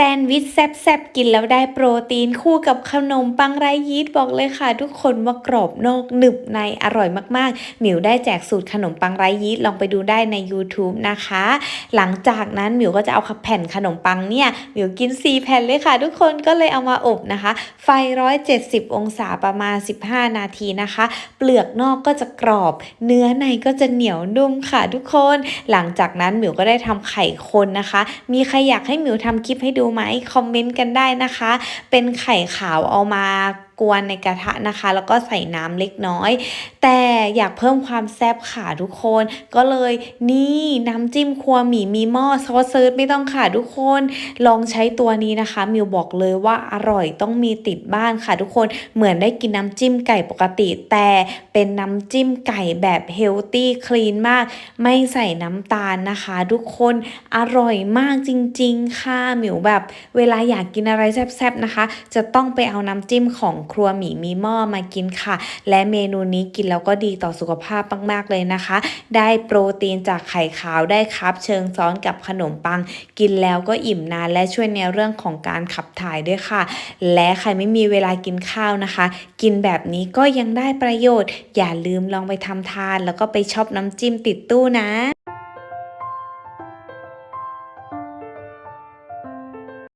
แซนด์วิชแซ่บๆ กินแล้วได้โปรตีนคู่กับขนมปังไรยีสต์บอกเลยค่ะ ทุกคนว่ากรอบนอกหนึบในอร่อยมากๆ หมิวได้แจกสูตรขนมปังไรยีสต์ลองไปดูได้ใน YouTube นะคะ หลังจากนั้นหมิวก็จะเอาแผ่นขนมปังเนี่ยหมิวกิน 4 แผ่นเลยค่ะ ทุกคนก็เลยเอามาอบนะคะ ไฟ 170 องศาประมาณ 15 นาทีนะคะ เปลือกนอกก็จะกรอบ เนื้อในก็จะเหนียวนุ่มค่ะ ทุกคน หลังจากนั้นหมิวก็ได้ทำไข่คนนะคะ มีใครอยากให้หมิวทำคลิปให้ดูไหมคอมเมนต์กันได้นะคะ เป็นไข่ขาวเอามา กวนในกระทะนะคะ แล้วก็ใส่น้ำเล็กน้อย แต่อยากเพิ่มความแซ่บค่ะทุกคน ก็เลยนี่น้ำจิ้มครัวหมี่มีหม้อซอสเซิร์ชไม่ต้องค่ะทุกคน ลองใช้ตัวนี้นะคะ มิวบอกเลยว่าอร่อยต้องมีติดบ้านค่ะทุกคนเหมือนได้กินน้ำจิ้มไก่ปกติ แต่เป็นน้ำจิ้มไก่แบบเฮลตี้คลีนมาก ไม่ใส่น้ำตาลนะคะ ทุกคนอร่อยมากจริง ๆ ค่ะหมิวแบบ เวลาอยากกินอะไรแซ่บๆนะคะ จะต้องไปเอาน้ำจิ้มของครัวหมี่มีหม้อมากินค่ะ และเมนูนี้กินแล้วก็ดีต่อสุขภาพมากๆเลยนะคะ ได้โปรตีนจากไข่ขาวได้ครับเชิงซ้อนกับขนมปัง กินแล้วก็อิ่มนานและช่วยในเรื่องของการขับถ่ายด้วยค่ะ และใครไม่มีเวลากินข้าวนะคะ กินแบบนี้ก็ยังได้ประโยชน์ อย่าลืมลองไปทำทาน แล้วก็ไปช็อปน้ำจิ้มติดตู้นะ